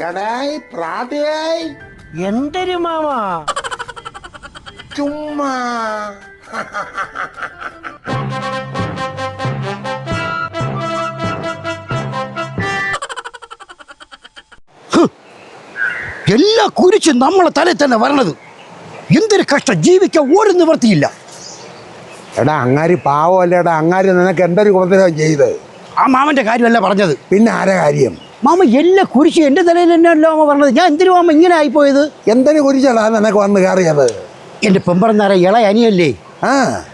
എടായി പ്രാതയായി. എന്തൊരു മാമ? ചുമ്മാ. എല്ലാ കുരിച്ചും നമ്മളെ തലയിൽ തന്നെ വരണത്. എന്തൊരു കഷ്ടം. ജീവിക്കാൻ ഒരു നിവർത്തിയില്ല എടാ അങ്ങാരി പാവമല്ലേടാ അങ്ങാരി നിനക്ക് എന്തൊരു ഉപദ്രവം ചെയ്ത് ആ മാമന്റെ കാര്യമല്ല പറഞ്ഞത്. പിന്നെ ആരെ കാര്യം? മാമ എല്ലാ കുരിശ്. എന്റെ തലയിൽ തന്നെയല്ലോ മാമ പറഞ്ഞത്. ഞാൻ എന്തിനു മാമ ഇങ്ങനെ ആയിപ്പോയത്? എന്തിനു കുറിച്ചാടാ നിനക്ക് വന്ന് കയറിയത്. എന്റെ പെമ്പറന്നാരെ ഇള അനിയല്ലേ? ആ.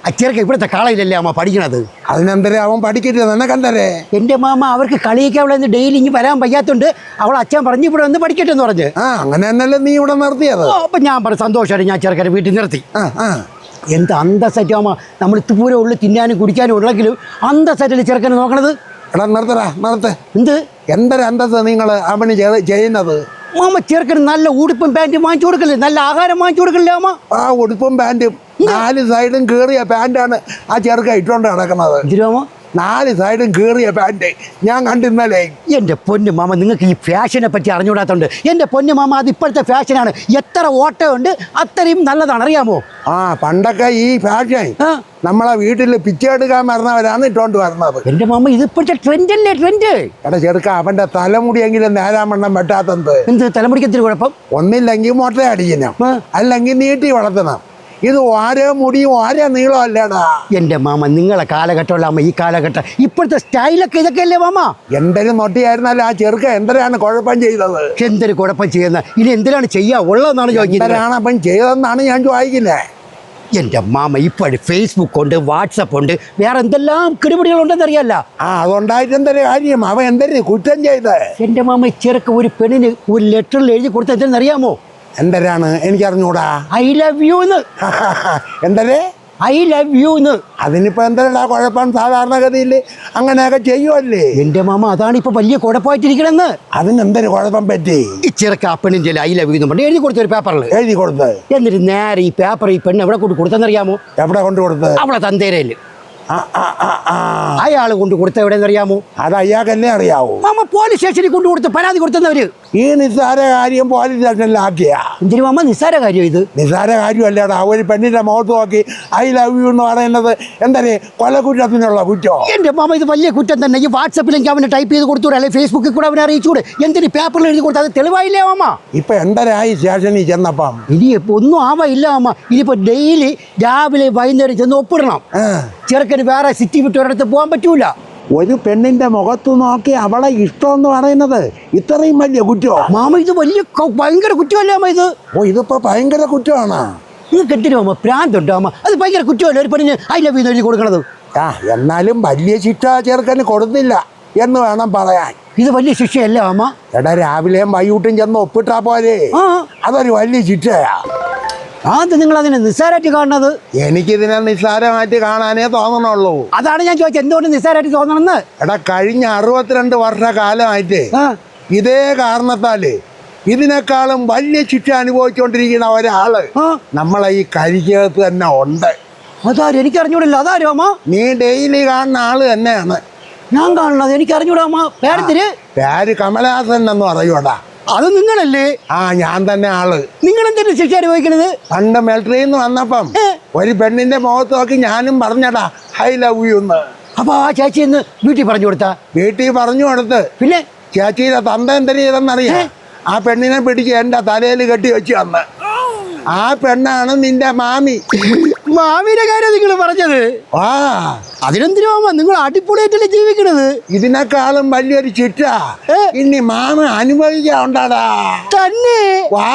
അച്ചേർക്ക് ഇവിടുത്തെ കാളയിലല്ലേ അമ്മ പഠിക്കണത്? അതിനെന്തരേ അവൻ പഠിക്കരുത്? കണ്ടരേ എന്റെ മാമ അവർക്ക് കളിയൊക്കെ അവളെ ഡെയിലി ഇങ്ങ് വരാൻ വയ്യാത്തോണ്ട് അവൾ അച്ഛൻ പറഞ്ഞു ഇവിടെ ഒന്ന് പഠിക്കട്ടെ എന്ന് പറഞ്ഞ്. ആ അങ്ങനെ തന്നെയല്ലേ നീ ഇവിടെ നിർത്തിയത്. അപ്പൊ ഞാൻ പറഞ്ഞു സന്തോഷമായിട്ട് ഞാൻ ചെറുക്കനെ വീട്ടിൽ നിർത്തി. ആ ആ. എന്ത് അന്തസ്സായിട്ട് അമ്മ നമ്മൾ ഇത്തുപൂരം ഉള്ളു തിന്നാനും കുടിക്കാനും ഉള്ളെങ്കിലും അന്തസ്സായിട്ടല്ലേ ചെറുക്കനെ നോക്കണത്? എടാ നിർത്തടാ നിർത്ത്. എന്ത്? എന്തൊരു അന്തസ് നിങ്ങൾ അവന് ചെയ്യുന്നത് മാമ ചെറുക്കന് നല്ല ഉടുപ്പും പാന്റും വാങ്ങിച്ചു കൊടുക്കല്ലേ? നല്ല ആഹാരം വാങ്ങിച്ചു കൊടുക്കല്ലേ അമ്മ ആ ഉടുപ്പും പാന്റും നാല് സൈഡും കീറിയ പാന്റാണ് ആ ചെറുക്ക ഇട്ടുകൊണ്ട് നടക്കുന്നത്. എന്തിനു മാമ? നാല് സൈഡും കീറിയ പാന്റ് ഞാൻ കണ്ടിരുന്നല്ലേ എന്റെ പൊന്നു മാമ നിങ്ങൾക്ക് ഈ ഫാഷനെ പറ്റി അറിഞ്ഞുകൂടാത്തോണ്ട്? എന്റെ പൊന്നു മാമ അത് ഇപ്പോഴത്തെ ഫാഷനാണ് എത്ര ഓട്ടമുണ്ട് അത്രയും നല്ലതാണ്. അറിയാമോ? ആ പണ്ടൊക്കെ ഈ ഫാഷൻ നമ്മളെ വീട്ടിൽ പിച്ചെടുക്കാൻ മറന്നവരാണ് ഇട്ടോണ്ട് വരുന്നത്. എന്റെ മാമ ഇത് ഇപ്പോഴത്തെ ട്രെൻഡല്ലേ ട്രെൻഡ് എടാ ചെറുക്ക അവന്റെ തലമുടിയെങ്കിലും നേരാമണ്ണം വെട്ടാത്തത് എന്ത്? തലമുടിക്കത്തിന് കുഴപ്പം? ഒന്നില്ലെങ്കിൽ മുട്ട അടിക്കണം. ആ. അല്ലെങ്കിൽ നീട്ടി വളർത്തണം. ഇത് ഓരോ മുടിയും ഓരോ നീളം അല്ലേടാ? എന്റെ മാമ നിങ്ങളെ കാലഘട്ടമുള്ള അമ്മ ഈ കാലഘട്ടം ഇപ്പോഴത്തെ സ്റ്റൈലൊക്കെ ഇതൊക്കെ അല്ലേ മാമ? എന്തൊരു നൊട്ടിയായിരുന്നാലും ആ ചെറുക്ക എന്തരാണ് കുഴപ്പം ചെയ്തത്? എന്തൊരു കുഴപ്പം ചെയ്യുന്ന? ഇനി എന്തിനാണ് ചെയ്യാ ഉള്ളതെന്നാണ് ചോദിക്കുന്നത്? എന്തരാണ് അപ്പം ചെയ്തതെന്നാണ് ഞാൻ ചോദിക്കുന്നത് എന്റെ മാമ ഇപ്പോഴും ഫേസ്ബുക്ക് ഉണ്ട് വാട്സപ്പ് ഉണ്ട് വേറെ എന്തെല്ലാം കിടുപിടികളുണ്ടെന്ന് അറിയാല്ല. ആ അതുണ്ടായിട്ട് എന്തൊരു കാര്യം? അവ എന്തൊരു കുറ്റം ചെയ്ത്? എന്റെ മാമ ചെറുക്ക് ഒരു പെണ്ണിന് ഒരു ലെറ്ററിൽ എഴുതി കൊടുത്ത അറിയാമോ? എന്തരാണ്? എനിക്കറിഞ്ഞൂടാ. ഐ ലവ് യു എന്ന് എന്തരേ? ഐ ലവ് യു എന്ന് അതിനിപ്പോ എന്തരടാ കുഴപ്പം? സാധാരണഗതിയിൽ അങ്ങനെയൊക്കെ ചെയ്യുമല്ലേ എന്റെ മാമ അതാണ് ഇപ്പൊ വലിയ കുഴപ്പമായിട്ടിരിക്കണെന്ന്. അതിനെന്തൊരു കുഴപ്പം പറ്റി? ഈ ചെറുക്ക് ആ പെണ്ണിന്റെ ഐ ലവ് യു എന്ന് പറഞ്ഞ് എഴുതി കൊടുത്തൊരു പേപ്പറിൽ എഴുതി കൊടുത്ത്. എന്നിട്ട് നേരെ ഈ പേപ്പർ ഈ പെണ്ണ് എവിടെ കൊണ്ട് കൊടുത്തെന്നറിയാമോ എവിടെ കൊണ്ട് കൊടുത്ത്? അവളെ തന്തേരയിൽ അയാൾ കൊണ്ട് കൊടുത്ത എവിടെ അറിയാമോ? അത് അയാൾക്ക് തന്നെ അറിയാവൂ. മാമ പോലീസ് സ്റ്റേഷനിൽ കൊണ്ട് കൊടുത്ത് പരാതി കൊടുത്തവര്. ഈ നിസ്സാര കാര്യം പോലീസ് സ്റ്റേഷനിലാക്കിയ എന്തിനു മാമ? നിസ്സാര കാര്യം ഇത്? നിസ്സാര കാര്യമല്ലേടാ ഒരു പെണ്ണിന്റെ മുഖത്ത് നോക്കി ഐ ലവ് യു എന്ന് പറയുന്നത് എന്തരേ? കൊലക്കുറ്റത്തിനുള്ള കുറ്റോ? എന്റെ മാമ ഇത് വലിയ കുറ്റം തന്നെ. ഈ വാട്സപ്പിലേക്ക് അവന് ടൈപ്പ് ചെയ്ത് കൊടുത്തൂടെ അല്ലെങ്കിൽ ഫേസ്ബുക്കിൽ കൂടെ അവനെ അറിയിച്ചൂടെ? എന്തിന് പേപ്പറിൽ എഴുതി കൊടുത്താൽ അത് തെളിവായില്ലേ മാമ? ഇപ്പൊ എന്തരായി സ്റ്റേഷനിൽ ചെന്നപ്പം? ഇനി ഒന്നും ഇല്ല മാമ. ഇനിയിപ്പോ ഡെയിലി രാവിലെ വൈകുന്നേരം ചെന്ന് ഒപ്പിടണം. ചെറുക്കന് വേറെ സിറ്റി വിട്ട് ഒരിടത്ത് പോകാൻ പറ്റൂല. ഒരു പെണ്ണിന്റെ മുഖത്ത് നോക്കി അവളെ ഇഷ്ടം എന്ന് പറയുന്നത് ഇത്രയും വലിയ കുറ്റോ? മാമ ഇത് വലിയ ഭയങ്കര കുറ്റമല്ലേ അമ്മ ഇത്? ഓ ഇതിപ്പോ ഭയങ്കര കുറ്റമാണ്. നിങ്ങൾക്ക് എന്തിനു അമ്മ പ്രാന്തുണ്ടോ അമ്മ അത് ഭയങ്കര കുറ്റമല്ലേ ഒരു പെണ്ണിന് ഐ ലവ് എഴുതി കൊടുക്കണത്? ആ എന്നാലും വലിയ ശിക്ഷ ചെറുക്കന് കൊടുത്തില്ല എന്ന് വേണം പറയാൻ. ഇത് വലിയ ശിക്ഷയല്ലേ അമ്മ എടാ രാവിലെയും വൈകിട്ടും ചെന്ന് ഒപ്പിട്ടാ പോലെ അതൊരു വലിയ ശിക്ഷയാ. അത് നിങ്ങൾ അതിനെ നിസ്സാരമായിട്ട് കാണുന്നത്? എനിക്കിതിനെ നിസ്സാരമായിട്ട് കാണാനേ തോന്നണുള്ളൂ. അതാണ് ഞാൻ ചോദിച്ചത്. എന്തുകൊണ്ട് നിസ്സാരമായിട്ട് തോന്നണമെന്ന്? എടാ കഴിഞ്ഞ അറുപത്തിരണ്ട് വർഷക്കാലമായിട്ട് കാലമായിട്ട് ഇതേ കാരണത്താൽ ഇതിനേക്കാളും വലിയ ശിക്ഷ അനുഭവിച്ചുകൊണ്ടിരിക്കുന്ന ഒരാൾ നമ്മളെ ഈ കരിക്കകത്ത് തന്നെ ഉണ്ട്. അതാരും എനിക്ക് അറിഞ്ഞൂടില്ല അതാരോ അമ്മ? നീ ഡെയിലി കാണുന്ന ആൾ തന്നെയാണ്. ഞാൻ കാണുന്നത് എനിക്ക് അറിഞ്ഞൂടാ അമ്മ പേര് കമലഹാസൻ എന്ന് പറയൂടാ. അത് നിങ്ങളല്ലേ? ആ ഞാൻ തന്നെ ആൾ. നിങ്ങൾ എന്തിനു ശിക്ഷ അനുഭവിക്കണത്? പണ്ട് മിലിറ്ററിയിൽ നിന്ന് വന്നപ്പം ഒരു പെണ്ണിന്റെ മുഖത്ത് നോക്കി ഞാനും പറഞ്ഞടാ ഐ ലവ് യു എന്ന്. അപ്പൊ ആ ചേച്ചി എന്ന് വീട്ടിൽ പറഞ്ഞു കൊടുത്താ? വീട്ടിൽ പറഞ്ഞു കൊടുത്ത്. പിന്നെ? ചേച്ചിയുടെ തന്ത എന്തിനു ചെയ്തെന്നറിയാം? ആ പെണ്ണിനെ പിടിച്ച് എന്റെ തലയിൽ കെട്ടി വെച്ച് അന്ന് ആ പെണ്ണാണ് നിന്റെ മാമി. മാവിന്റെ കാര്യം നിങ്ങൾ പറഞ്ഞത്? ആ അതിനെന്തിനു നിങ്ങൾ അടിപൊളിയായിട്ടല്ലേ ജീവിക്കണത്? ഇതിനേക്കാളും വലിയൊരു ചിറ്റ. ഇനി മാമ അനുഭവിക്കാണ്ടാടാ തന്നെ? വാ.